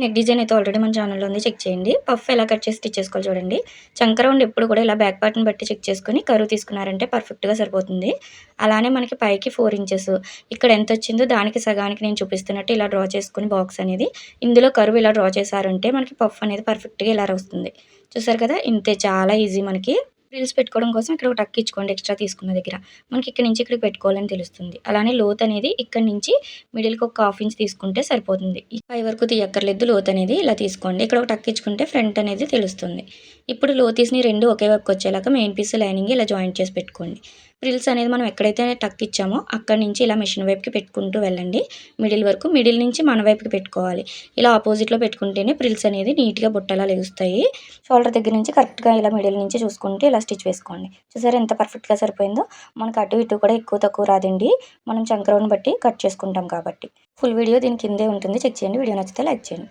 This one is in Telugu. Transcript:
నెక్ డిజైన్ అయితే ఆల్రెడీ మన ఛానల్లో ఉంది. చెక్ చేయండి. పఫ్ ఎలా కట్ చేసి స్టిచ్ చేసుకోవాలి చూడండి. చంక రౌండ్ ఎప్పుడు కూడా ఇలా బ్యాక్ పార్ట్ని బట్టి చెక్ చేసుకుని కరువు తీసుకున్నారంటే పర్ఫెక్ట్గా సరిపోతుంది. అలానే మనకి పైకి ఫోర్ ఇంచెస్ ఇక్కడ ఎంత వచ్చిందో దానికి సగానికి నేను చూపిస్తున్నట్టు ఇలా డ్రా చేసుకుని బాక్స్ అనేది ఇందులో కరువు ఇలా డ్రా చేశారంటే మనకి పఫ్ అనేది పర్ఫెక్ట్గా ఇలా వస్తుంది. చూసారు కదా? ఇంతే చాలా ఈజీ మనకి. రీల్స్ పెట్టుకోవడం కోసం ఇక్కడ ఒక టక్ ఇచ్చుకోండి ఎక్స్ట్రా తీసుకున్న దగ్గర. మనకి ఇక్కడ నుంచి ఇక్కడికి పెట్టుకోవాలని తెలుస్తుంది. అలానే లోత్ అనేది ఇక్కడ నుంచి మిడిల్కి ఒక హాఫ్ ఇంచ్ తీసుకుంటే సరిపోతుంది. ఈ పై వరకు తీయక్కర్లేదు లోత్ అనేది ఇలా తీసుకోండి. ఇక్కడ ఒక టక్ ఇచ్చుకుంటే ఫ్రంట్ అనేది తెలుస్తుంది. ఇప్పుడు లో రెండు ఒకే వైపుకి వచ్చేలాగా మెయిన్ పీస్ లైనింగ్ ఇలా జాయింట్ చేసి పెట్టుకోండి. ఫ్రిల్స్ అనేది మనం ఎక్కడైతే టక్ ఇచ్చామో అక్కడ నుంచి ఇలా మిషన్ వైపుకి పెట్టుకుంటూ వెళ్ళండి. మిడిల్ వరకు మిడిల్ నుంచి మన వైపుకి పెట్టుకోవాలి. ఇలా ఆపోజిట్లో పెట్టుకుంటేనే ప్రిల్స్ అనేది నీట్గా బుట్టలా లెగుస్తాయి. షోల్డర్ దగ్గర నుంచి కరెక్ట్గా ఇలా మిడిల్ నుంచి చూసుకుంటే ఇలా స్టిచ్ వేసుకోండి. చూసారా ఎంత పర్ఫెక్ట్గా సరిపోయిందో? మనకు అటు ఇటు కూడా ఎక్కువ తక్కువ రాదండి. మనం చంకరవుని బట్టి కట్ చేసుకుంటాం కాబట్టి. ఫుల్ వీడియో దీని కిందే ఉంటుంది. చెక్ చేయండి. వీడియో నచ్చితే లైక్ చేయండి.